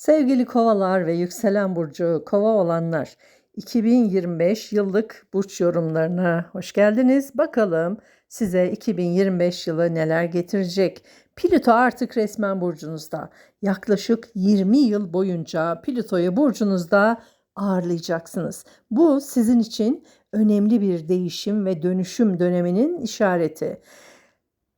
Sevgili kovalar ve yükselen burcu kova olanlar 2025 yıllık burç yorumlarına hoş geldiniz. Bakalım size 2025 yılı neler getirecek? Plüto artık resmen burcunuzda. Yaklaşık 20 yıl boyunca Plüto'yu burcunuzda ağırlayacaksınız. Bu sizin için önemli bir değişim ve dönüşüm döneminin işareti.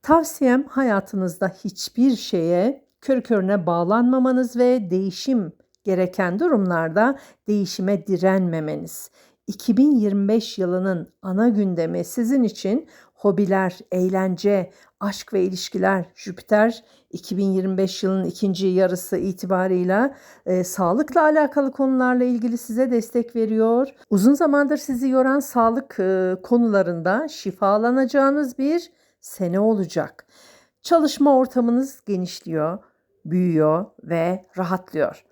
Tavsiyem hayatınızda hiçbir şeye kör körüne bağlanmamanız ve değişim gereken durumlarda değişime direnmemeniz. 2025 yılının ana gündemi sizin için hobiler, eğlence, aşk ve ilişkiler. Jüpiter 2025 yılının ikinci yarısı itibarıyla e, sağlıkla alakalı konularla ilgili size destek veriyor. Uzun zamandır sizi yoran sağlık e, konularında şifalanacağınız bir sene olacak. Çalışma ortamınız genişliyor, büyüyor ve rahatlıyor.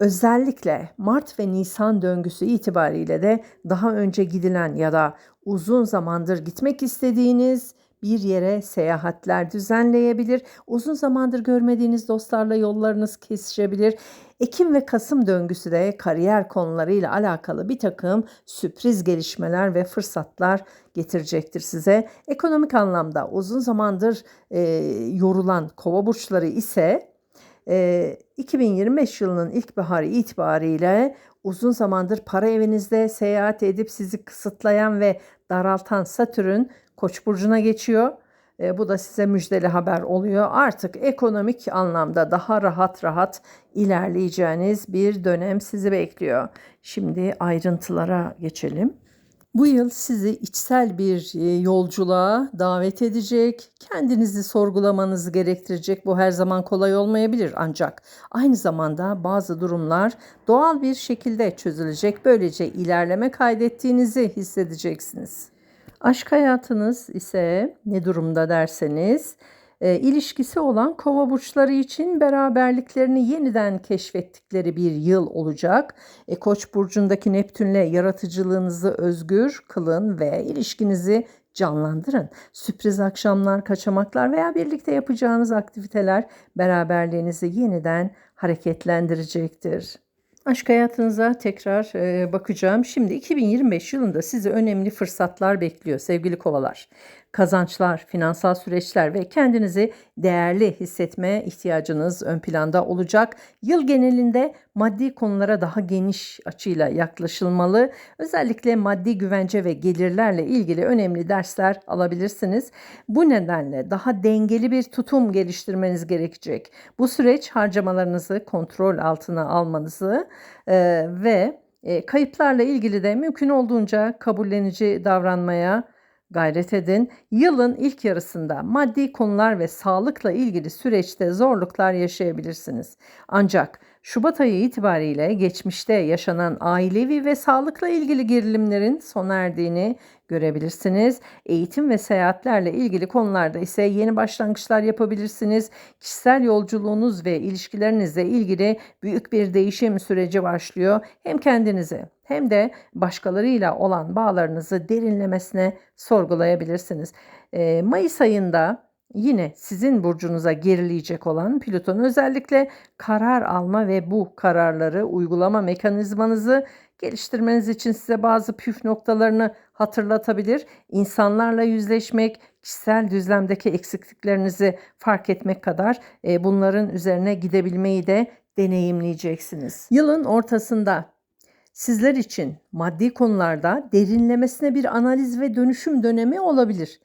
Özellikle Mart ve Nisan döngüsü itibariyle de daha önce gidilen ya da uzun zamandır gitmek istediğiniz bir yere seyahatler düzenleyebilir. Uzun zamandır görmediğiniz dostlarla yollarınız kesişebilir. Ekim ve Kasım döngüsü de kariyer konularıyla alakalı bir takım sürpriz gelişmeler ve fırsatlar getirecektir size. Ekonomik anlamda uzun zamandır e, yorulan kova burçları ise e, 2025 yılının ilkbaharı itibariyle uzun zamandır para evinizde seyahat edip sizi kısıtlayan ve daraltan Satürn Koç burcuna geçiyor. E, bu da size müjdeli haber oluyor. Artık ekonomik anlamda daha rahat rahat ilerleyeceğiniz bir dönem sizi bekliyor. Şimdi ayrıntılara geçelim. Bu yıl sizi içsel bir e, yolculuğa davet edecek, kendinizi sorgulamanızı gerektirecek. Bu her zaman kolay olmayabilir ancak aynı zamanda bazı durumlar doğal bir şekilde çözülecek. Böylece ilerleme kaydettiğinizi hissedeceksiniz. Aşk hayatınız ise ne durumda derseniz e, ilişkisi olan kova burçları için beraberliklerini yeniden keşfettikleri bir yıl olacak. E, Koç burcundaki Neptünle yaratıcılığınızı özgür kılın ve ilişkinizi canlandırın. Sürpriz akşamlar, kaçamaklar veya birlikte yapacağınız aktiviteler beraberliğinizi yeniden hareketlendirecektir. Aşk hayatınıza tekrar e, bakacağım. Şimdi 2025 yılında sizi önemli fırsatlar bekliyor sevgili kovalar. Kazançlar, finansal süreçler ve kendinizi değerli hissetme ihtiyacınız ön planda olacak. Yıl genelinde maddi konulara daha geniş açıyla yaklaşılmalı. Özellikle maddi güvence ve gelirlerle ilgili önemli dersler alabilirsiniz. Bu nedenle daha dengeli bir tutum geliştirmeniz gerekecek. Bu süreç harcamalarınızı kontrol altına almanızı e, ve e, kayıplarla ilgili de mümkün olduğunca kabullenici davranmaya gayret edin. Yılın ilk yarısında maddi konular ve sağlıkla ilgili süreçte zorluklar yaşayabilirsiniz. Ancak Şubat ayı itibariyle geçmişte yaşanan ailevi ve sağlıkla ilgili gerilimlerin sona erdiğini görebilirsiniz. Eğitim ve seyahatlerle ilgili konularda ise yeni başlangıçlar yapabilirsiniz. Kişisel yolculuğunuz ve ilişkilerinizle ilgili büyük bir değişim süreci başlıyor. Hem kendinize hem de başkalarıyla olan bağlarınızı derinlemesine sorgulayabilirsiniz. Ee, Mayıs ayında yine sizin burcunuza gerileyecek olan Plüton özellikle karar alma ve bu kararları uygulama mekanizmanızı geliştirmeniz için size bazı püf noktalarını hatırlatabilir. İnsanlarla yüzleşmek, kişisel düzlemdeki eksikliklerinizi fark etmek kadar e, bunların üzerine gidebilmeyi de deneyimleyeceksiniz. Yılın ortasında sizler için maddi konularda derinlemesine bir analiz ve dönüşüm dönemi olabilir.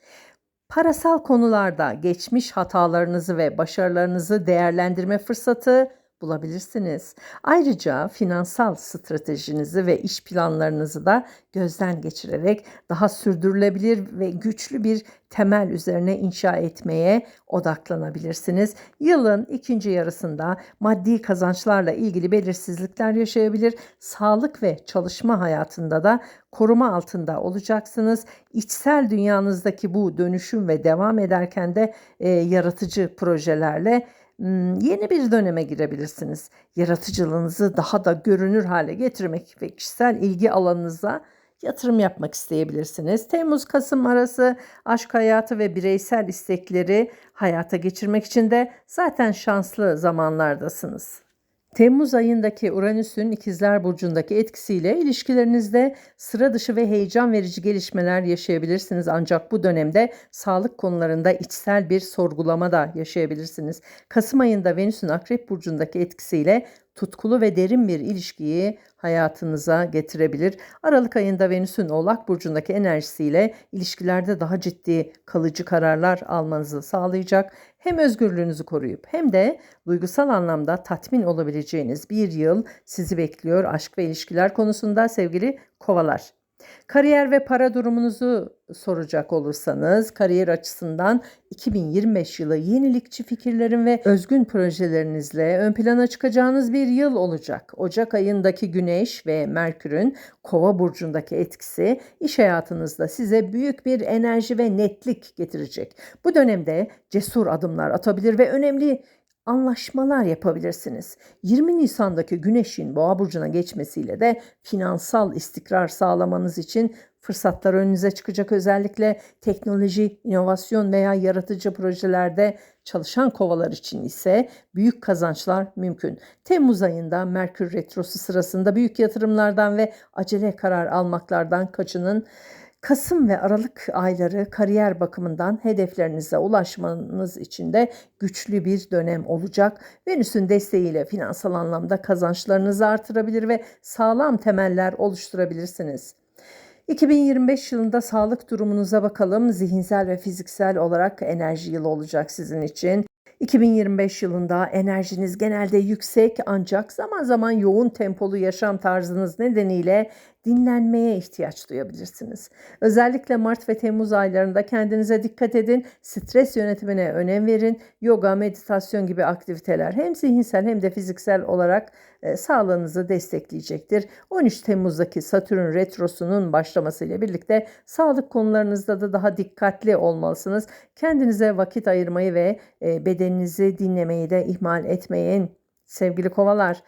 Parasal konularda geçmiş hatalarınızı ve başarılarınızı değerlendirme fırsatı bulabilirsiniz. Ayrıca finansal stratejinizi ve iş planlarınızı da gözden geçirerek daha sürdürülebilir ve güçlü bir temel üzerine inşa etmeye odaklanabilirsiniz. Yılın ikinci yarısında maddi kazançlarla ilgili belirsizlikler yaşayabilir. Sağlık ve çalışma hayatında da koruma altında olacaksınız. İçsel dünyanızdaki bu dönüşüm ve devam ederken de e, yaratıcı projelerle yeni bir döneme girebilirsiniz. Yaratıcılığınızı daha da görünür hale getirmek ve kişisel ilgi alanınıza yatırım yapmak isteyebilirsiniz. Temmuz-Kasım arası aşk hayatı ve bireysel istekleri hayata geçirmek için de zaten şanslı zamanlardasınız. Temmuz ayındaki Uranüs'ün ikizler burcundaki etkisiyle ilişkilerinizde sıra dışı ve heyecan verici gelişmeler yaşayabilirsiniz. Ancak bu dönemde sağlık konularında içsel bir sorgulama da yaşayabilirsiniz. Kasım ayında Venüs'ün Akrep burcundaki etkisiyle tutkulu ve derin bir ilişkiyi hayatınıza getirebilir. Aralık ayında Venüs'ün Oğlak burcundaki enerjisiyle ilişkilerde daha ciddi kalıcı kararlar almanızı sağlayacak. Hem özgürlüğünüzü koruyup hem de duygusal anlamda tatmin olabileceğiniz bir yıl sizi bekliyor aşk ve ilişkiler konusunda sevgili kovalar. Kariyer ve para durumunuzu soracak olursanız kariyer açısından 2025 yılı yenilikçi fikirlerin ve özgün projelerinizle ön plana çıkacağınız bir yıl olacak. Ocak ayındaki Güneş ve Merkür'ün Kova burcundaki etkisi iş hayatınızda size büyük bir enerji ve netlik getirecek. Bu dönemde cesur adımlar atabilir ve önemli anlaşmalar yapabilirsiniz. 20 Nisan'daki Güneş'in Boğa burcuna geçmesiyle de finansal istikrar sağlamanız için fırsatlar önünüze çıkacak. Özellikle teknoloji, inovasyon veya yaratıcı projelerde çalışan kovalar için ise büyük kazançlar mümkün. Temmuz ayında Merkür retrosu sırasında büyük yatırımlardan ve acele karar almaklardan kaçının. Kasım ve Aralık ayları kariyer bakımından hedeflerinize ulaşmanız için de güçlü bir dönem olacak. Venüs'ün desteğiyle finansal anlamda kazançlarınızı artırabilir ve sağlam temeller oluşturabilirsiniz. 2025 yılında sağlık durumunuza bakalım. Zihinsel ve fiziksel olarak enerji yılı olacak sizin için. 2025 yılında enerjiniz genelde yüksek ancak zaman zaman yoğun tempolu yaşam tarzınız nedeniyle dinlenmeye ihtiyaç duyabilirsiniz. Özellikle Mart ve Temmuz aylarında kendinize dikkat edin, stres yönetimine önem verin. Yoga, meditasyon gibi aktiviteler hem zihinsel hem de fiziksel olarak e, sağlığınızı destekleyecektir. 13 Temmuz'daki Satürn retrosunun başlamasıyla birlikte sağlık konularınızda da daha dikkatli olmalısınız. Kendinize vakit ayırmayı ve e, bedeninizi dinlemeyi de ihmal etmeyin. Sevgili kovalar,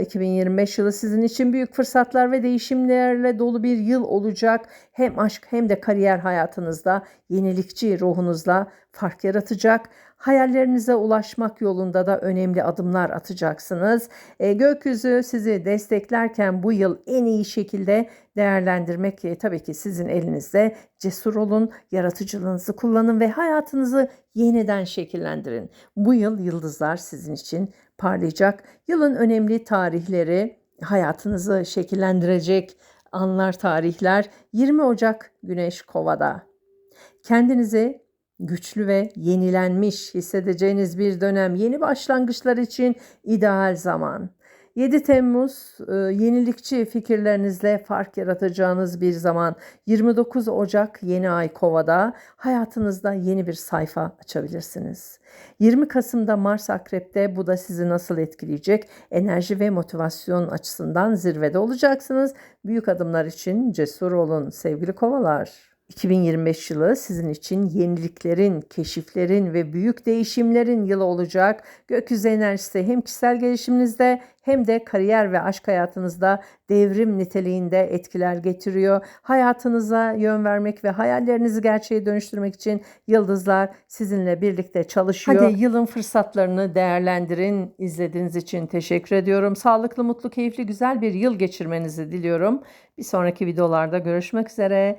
2025 yılı sizin için büyük fırsatlar ve değişimlerle dolu bir yıl olacak. Hem aşk hem de kariyer hayatınızda yenilikçi ruhunuzla fark yaratacak. Hayallerinize ulaşmak yolunda da önemli adımlar atacaksınız. E, gökyüzü sizi desteklerken bu yıl en iyi şekilde değerlendirmek e, tabii ki sizin elinizde. Cesur olun, yaratıcılığınızı kullanın ve hayatınızı yeniden şekillendirin. Bu yıl yıldızlar sizin için parlayacak. Yılın önemli tarihleri hayatınızı şekillendirecek anlar, tarihler 20 Ocak Güneş Kova'da. Kendinizi güçlü ve yenilenmiş hissedeceğiniz bir dönem, yeni başlangıçlar için ideal zaman. 7 Temmuz e, yenilikçi fikirlerinizle fark yaratacağınız bir zaman. 29 Ocak yeni ay Kova'da hayatınızda yeni bir sayfa açabilirsiniz. 20 Kasım'da Mars Akrep'te bu da sizi nasıl etkileyecek? Enerji ve motivasyon açısından zirvede olacaksınız. Büyük adımlar için cesur olun sevgili kovalar. 2025 yılı sizin için yeniliklerin, keşiflerin ve büyük değişimlerin yılı olacak. Gökyüzü enerjisi hem kişisel gelişiminizde hem de kariyer ve aşk hayatınızda devrim niteliğinde etkiler getiriyor. Hayatınıza yön vermek ve hayallerinizi gerçeğe dönüştürmek için yıldızlar sizinle birlikte çalışıyor. Hadi yılın fırsatlarını değerlendirin. İzlediğiniz için teşekkür ediyorum. Sağlıklı, mutlu, keyifli, güzel bir yıl geçirmenizi diliyorum. Bir sonraki videolarda görüşmek üzere.